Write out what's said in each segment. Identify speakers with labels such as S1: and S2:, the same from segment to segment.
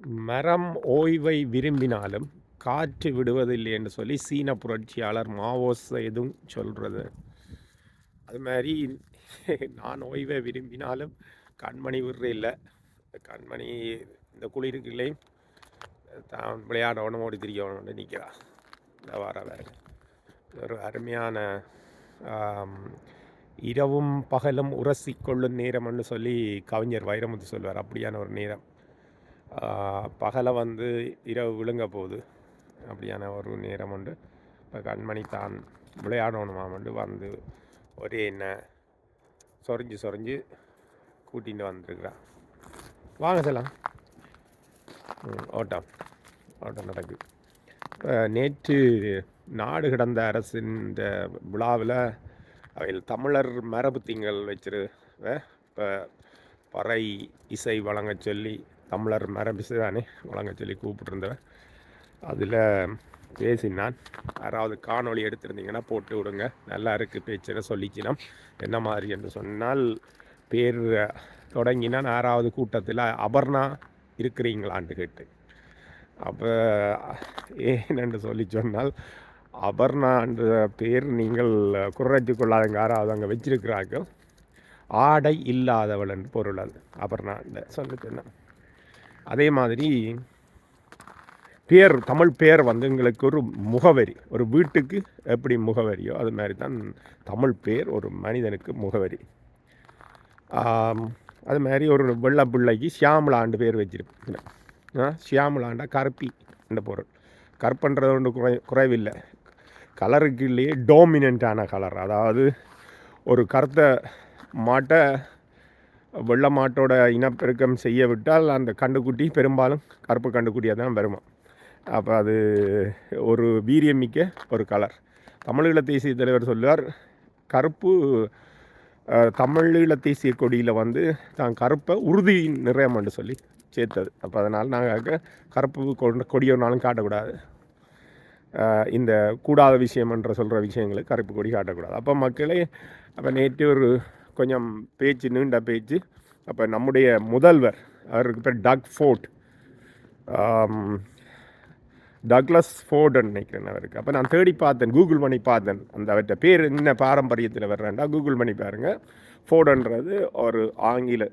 S1: மரம் ஓய்வை விரும்பினாலும் காற்று விடுவதில்லை என்று சொல்லி சீன புரட்சியாளர் மாவோஸ் எதுவும் சொல்கிறது அது மாதிரி நான் ஓய்வை விரும்பினாலும் கண்மணி விடுற இல்லை. கண்மணி இந்த குளிருக்குள்ளேயும் தான் விளையாடணும் ஓடி திரியணும்னு நிற்கிறா இந்த வார வேறு ஒரு அருமையான இரவும் பகலும் உரசிக்கொள்ளும் நேரம்னு சொல்லி கவிஞர் வைரமுத்து சொல்வார். அப்படியான ஒரு நேரம். பகலை வந்து இரவு விழுங்க போகுது அப்படியான ஒரு நேரம் உண்டு. இப்போ கண்மணி தான் விளையாடணுமாமண்டு வந்து ஒரே என்ன சொரிஞ்சு சொரிஞ்சு கூட்டிகிட்டு வந்திருக்கிறான் வாங்க செல்லாம். ம், ஓட்டம். ஓட்டம் நடக்குது இப்போ நேற்று நாடு கடந்த அரசின் இந்த விழாவில் அவையில் தமிழர் மரபு திங்கள் வச்சிரு இப்போ பறை இசை வழங்க சொல்லி தமிழர் மரபு தானே வழங்க சொல்லி கூப்பிட்டுருந்தவன். அதில் பேசினான். யாராவது காணொளி எடுத்திருந்தீங்கன்னா போட்டு விடுங்க. நல்லா இருக்குது பேச்சுன்னு சொல்லிக்கலாம். என்ன மாதிரி என்று சொன்னால் பேர் தொடங்கினான் ஆறாவது கூட்டத்தில் அபர்ணா இருக்கிறீங்களான்னு கேட்டு. அப்போ ஏனென்று சொல்லி சொன்னால் அபர்ணா என்ற பேர் நீங்கள் குறைச்சி கொள்ளாதங்க யாராவது அங்கே வச்சிருக்கிறார்கள். ஆடை இல்லாதவள் என்று பொருள் அது. அபர்ணா சொல்லி சொன்னான் அதே மாதிரி பேர் தமிழ் பேர் வந்து எங்களுக்கு ஒரு முகவரி. ஒரு வீட்டுக்கு எப்படி முகவரியோ அது மாதிரி தான் தமிழ் பேர் ஒரு மனிதனுக்கு முகவரி. அது மாதிரி ஒரு வெள்ளை பிள்ளைக்கு சியாமலாண்டு பேர் வச்சிருப்பேன் சியாமலாண்டா கருப்பி என்ற பொருள். கருப்புன்றது ஒன்று குறை குறைவில்லை. கலருக்கு இல்லையே டோமினண்ட்டான கலர் அதாவது ஒரு கருத்தை மாட்டை வெள்ளமாட்டோட இனப்பெருக்கம் செய்ய விட்டால் அந்த கண்டுக்குட்டி பெரும்பாலும் கருப்பு கண்டுக்குட்டியாக தான் வருமா? அப்போ அது ஒரு வீரியமிக்க ஒரு கலர். தமிழீழ தேசிய தலைவர் சொல்லுவார் கருப்பு தமிழீழ தேசிய கொடியில் வந்து தான் கருப்பை உறுதி நிறையம் என்று சொல்லி சேர்த்தது. அப்போ அதனால் நாங்கள் கருப்பு கொண்ட கொடியோனாலும் காட்டக்கூடாது. இந்த கூடாத விஷயம் என்ற சொல்கிற விஷயங்களுக்கு கருப்பு கொடி காட்டக்கூடாது. அப்போ மக்களே அப்போ நேற்று ஒரு கொஞ்சம் பேச்சு நீண்ட பேச்சு. அப்போ நம்முடைய முதல்வர் அவருக்கு பேர் டக் ஃபோர்ட் டக்ளஸ் ஃபோர்டுன்னு நினைக்கிறேன் அவருக்கு. அப்போ நான் தேடி பார்த்தேன் கூகுள் பண்ணி பார்த்தேன். அந்த அவர்கிட்ட பேர் என்ன பாரம்பரியத்தில் வர்றேன்டா கூகுள் பண்ணி பாருங்கள் ஃபோர்டுன்றது ஒரு ஆங்கில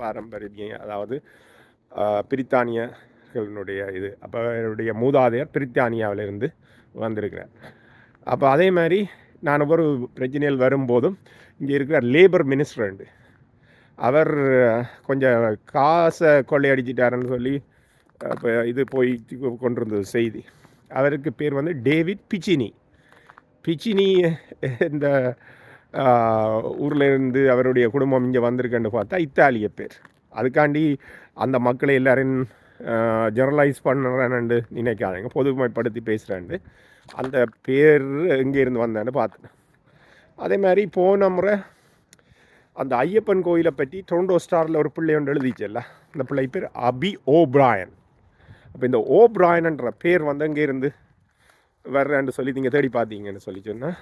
S1: பாரம்பரிய அதாவது பிரித்தானியர்களுடைய இது. அப்போ அவருடைய மூதாதையர் பிரித்தானியாவிலிருந்து வந்திருக்கிறார். அப்போ அதே மாதிரி நான் ஒரு பிரச்சனையில் வரும்போதும் இங்கே இருக்கிற லேபர் மினிஸ்டர் அவர் கொஞ்சம் காசை கொள்ளையடிச்சிட்டாருன்னு சொல்லி இப்போ இது போய் கொண்டிருந்தது செய்தி. அவருக்கு பேர் வந்து டேவிட் பிச்சினி. பிச்சினி இந்த ஊரில் இருந்து அவருடைய குடும்பம் இங்கே வந்திருக்குன்னு பார்த்தா இத்தாலிய பேர். அதுக்காண்டி அந்த மக்களை எல்லாரையும் ஜெனரலைஸ் பண்ணுறேன்னு நினைக்காதீங்க. பொதுமைப்படுத்தி பேசுகிறேன்னு அந்த பேர் எங்கேருந்து வந்தேன்னு பார்த்தேன். அதே மாதிரி போன முறை அந்த ஐயப்பன் கோயிலை பற்றி டொரண்டோ ஸ்டாரில் ஒரு பிள்ளை ஒன்று எழுதிச்சல்ல. அந்த பிள்ளை பேர் அபி ஓப்ராயன். அப்போ இந்த ஓப்ராயன்ன்ற பேர் வந்து அங்கேருந்து வர்றேன்னு சொல்லி நீங்கள் தேடி பார்த்தீங்கன்னு சொல்லி சொன்னால்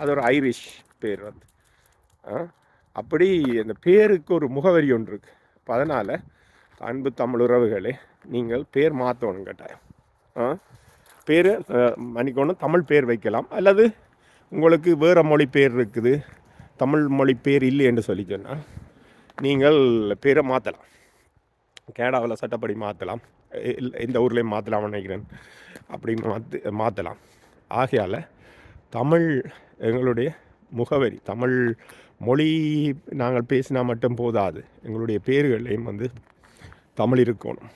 S1: அது ஒரு ஐரிஷ் பேர் வந்து. அப்படி அந்த பேருக்கு ஒரு முகவரி ஒன்று இருக்குது அப்போ அதனால் அன்பு தமிழ் உறவுகளே நீங்கள் பேர் மாற்றணும் கேட்டால் பேர் மன்னிக்கணும் தமிழ் பேர் வைக்கலாம். அல்லது உங்களுக்கு வேறு மொழி பேர் இருக்குது தமிழ் மொழி பேர் இல்லை என்று சொல்லி சொன்னால் நீங்கள் பேரை மாற்றலாம் கேடாவில் சட்டப்படி மாற்றலாம் இந்த ஊர்லேயும் மாற்றலாம் நினைக்கிறேன். அப்படின்னு மாற்று மாற்றலாம் ஆகையால் தமிழ் எங்களுடைய முகவரி தமிழ் மொழி நாங்கள் பேசினா மட்டும் போதாது. எங்களுடைய பேர்களையும் வந்து தமிழ் இருக்கணும்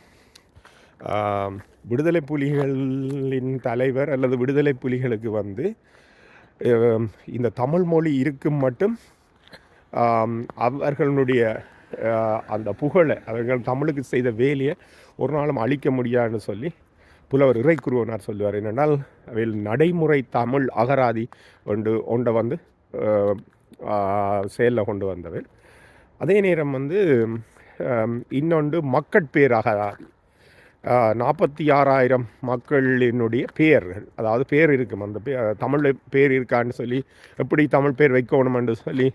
S1: விடுதலை புலிகளின் தலைவர் அல்லது விடுதலை புலிகளுக்கு வந்து இந்த தமிழ் மொழி இருக்கும் மட்டும் அவர்களுடைய அந்த புகழை அவர்கள் தமிழுக்கு செய்த வேலையை ஒரு நாளும் அழிக்க முடியாதுன்னு சொல்லி புலவர் இறைக்குருவனார் சொல்லுவார். என்னென்னால் அவையில் நடைமுறை தமிழ் அகராதி ஒன்று ஒன்றை வந்து செயலில் கொண்டு வந்தவர். அதே நேரம் வந்து இன்னொன்று மக்கட்பேர் நாற்பத்தி ஆறாயிரம் மக்களினுடைய பேர்கள் அதாவது பேர் இருக்கும் அந்த பே தமிழ் பேர் இருக்கான்னு சொல்லி எப்படி தமிழ் பேர் வைக்கணுமென்று சொல்லி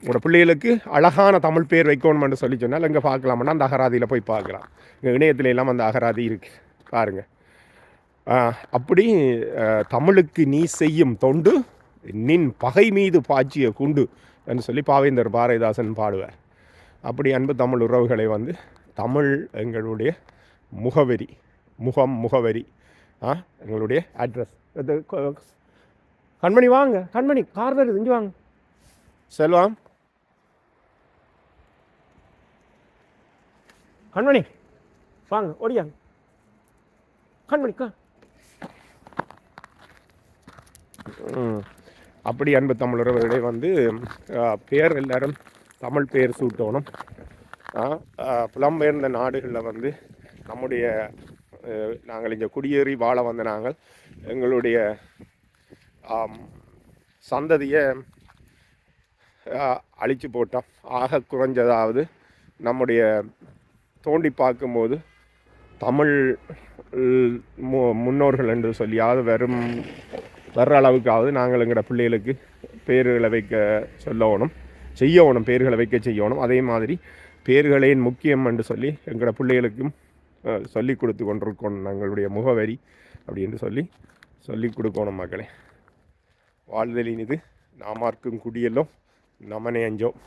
S1: உங்களோட பிள்ளைகளுக்கு அழகான தமிழ் பேர் வைக்கணும்னு சொல்லி சொன்னால் இங்கே பார்க்கலாம்னா அந்த அகராதியில் போய் பார்க்கலாம். இங்கே இணையத்துல எல்லாம் அந்த அகராதி இருக்குது பாருங்கள் அப்படி தமிழுக்கு நீ செய்யும் தொண்டு நின் பகை மீது பாய்ச்சிய குண்டு என்று சொல்லி பாவேந்தர் பாரதிதாசன் பாடுவார். அப்படி அன்பு தமிழ் உறவுகளை வந்து தமிழ் எங்களுடைய முகவரி முகம் முகவரி ஆ எங்களுடைய அட்ரஸ் கண்மணி வாங்க கண்மணி கார் வருது இங்கே வாங்க. செல்வம். கண்மணி வாங்க ஓடியாங்க. கண்மணி கா. அப்படி அன்பு தமிழர்களை வந்து பேர் எல்லாரும் தமிழ் பெயர் சூட்டணும். புலம்பெயர்ந்த நாடுகளில் வந்து நம்முடைய நாங்கள் இங்கே குடியேறி வாழ வந்த நாங்கள் எங்களுடைய சந்ததியை அழித்து போட்டோம். ஆக குறைஞ்சதாவது நம்முடைய தோண்டி பார்க்கும்போது தமிழ் மு முன்னோர்கள் என்று சொல்லியாவது வெறும் வர்ற அளவுக்காவது நாங்கள் எங்களோட பிள்ளைகளுக்கு பேர்களை வைக்க சொல்லணும். செய்யணும் பேர்களை வைக்க செய்யணும் அதே மாதிரி பேர்களின் முக்கியம் என்று சொல்லி எங்களோட பிள்ளைகளுக்கும் சொல்லிக் கொடுத்து கொண்டிருக்கணும் எங்களுடைய முகவரி அப்படின்னு சொல்லி சொல்லிக் கொடுக்கணும் மக்களே. வாழ்தலின் இது நாமார்க்கும் குடியெல்லாம் நமனே அஞ்சோம்